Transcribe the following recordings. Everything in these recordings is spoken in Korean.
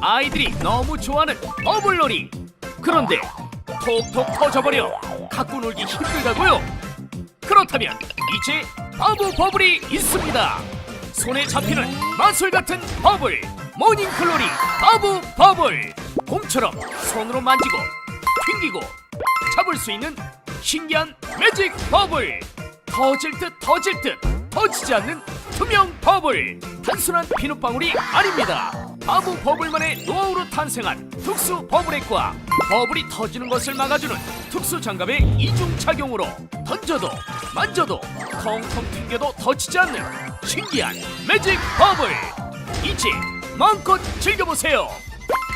아이들이 너무 좋아하는 버블놀이. 그런데 톡톡 터져버려 갖고 놀기 힘들다고요? 그렇다면 이제 바보 버블이 있습니다. 손에 잡히는 마술 같은 버블 모닝클로리 바보 버블. 곰처럼 손으로 만지고 튕기고 잡을 수 있는 신기한 매직 버블. 터질 듯 터질 듯 터지지 않는 투명 버블. 단순한 비눗방울이 아닙니다 바보 버블만의 노하우로 탄생한 특수 버블액과. 버블이 터지는 것을 막아주는 특수 장갑의 이중 착용으로 던져도 만져도 텅텅 튕겨도 터지지 않는 신기한 매직 버블. 이제 마음껏 즐겨보세요.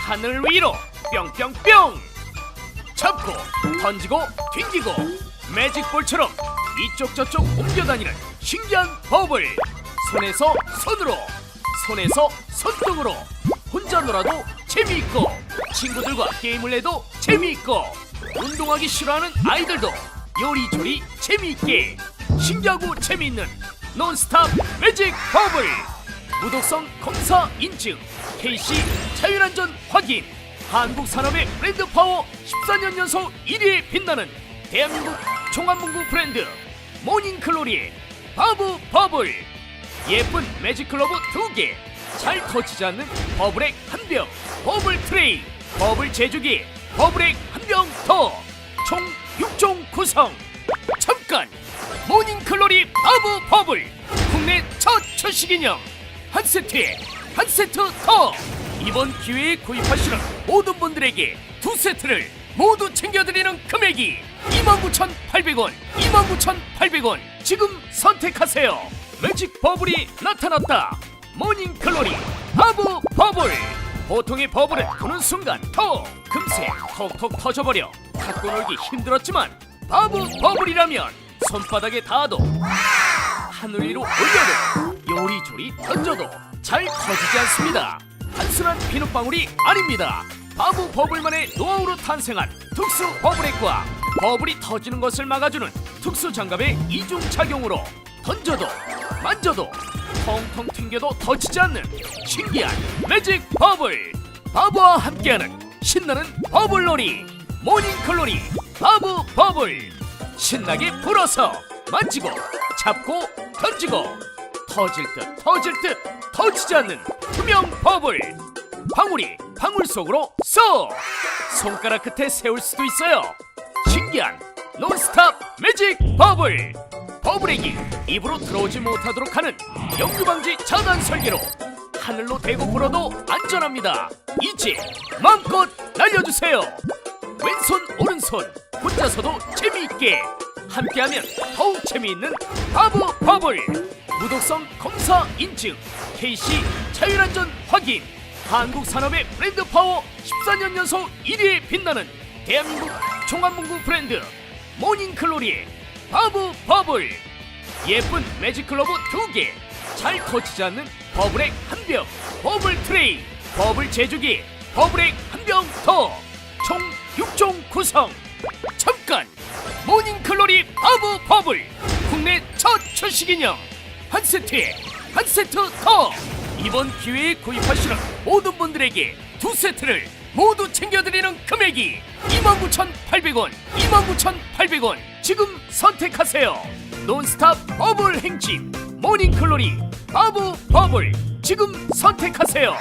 하늘 위로 뿅뿅뿅. 잡고 던지고 튕기고 매직볼처럼 이쪽 저쪽 옮겨다니는 신기한 버블. 손에서 손으로 손에서 손등으로. 혼자 놀아도 재미있고 친구들과 게임을 해도 재미있고 운동하기 싫어하는 아이들도 요리조리 재미있게 신기하고 재미있는 논스탑 매직 버블 무독성 검사 인증 KC 자율안전 확인. 한국 산업의 브랜드 파워 14년 연속 1위에 빛나는 대한민국 종합문구 브랜드 모닝클로리의 바브 버블 예쁜 매직 클로브 2개. 잘 터지지 않는 버블액 한병 버블 트레이 버블 제조기 버블액 한병 더. 총 6종 구성. 잠깐 모닝클로리 바브 버블. 국내 첫 출시기념 한 세트에 한 세트 더. 이번 기회에 구입하시는 모든 분들에게 두 세트를 모두 챙겨드리는 금액이 29,800원 29,800원. 지금 선택하세요 매직 버블이 나타났다 모닝클로리 바브 버블 보통의 버블은 부는 순간 톡 금세 톡톡 터져버려 갖고 놀기 힘들었지만 바브 버블이라면 손바닥에 닿아도 하늘 위로 올려도 요리조리 던져도 잘 터지지 않습니다. 단순한 비눗방울이 아닙니다. 바브 버블만의 노하우로 탄생한 특수 버블액과 버블이 터지는 것을 막아주는 특수 장갑의 이중 착용으로 던져도 만져도 텅텅 튕겨도 터지지 않는 신기한 매직 버블. 바보와 함께하는 신나는 버블놀이 모닝클로리 바브 버블. 신나게 불어서 만지고 잡고 던지고 터질 듯 터질 듯 터지지 않는 투명 버블. 방울이 방울 속으로 쏙! 손가락 끝에 세울 수도 있어요. 신기한 논스탑 매직 버블 버블액이 입으로 들어오지 못하도록 하는 영유방지 차단 설계로 하늘로 대고 불어도 안전합니다. 이제 마음껏 날려주세요. 왼손 오른손 혼자서도 재미있게 함께하면 더욱 재미있는 바브 버블. 무독성 검사 인증 KC 자율안전 확인. 한국 산업의 브랜드 파워 14년 연속 1위에 빛나는 대한민국 종합문구 브랜드 모닝클로리 의 바브 버블. 예쁜 매직 클로브 2개. 잘 터지지 않는 버블액 한 병. 버블 트레이. 버블 제조기. 버블액 한병 더. 총 6종 구성. 잠깐. 모닝클로리 바브 버블. 국내 첫 출시기념 한 세트에 한 세트 더. 이번 기회에 구입하시는 모든 분들에게 두 세트를 모두 챙겨드리는 금액이 29,800원 29,800원. 지금 선택하세요. 논스탑 버블 행진 모닝 클로리 바브 버블. 지금 선택하세요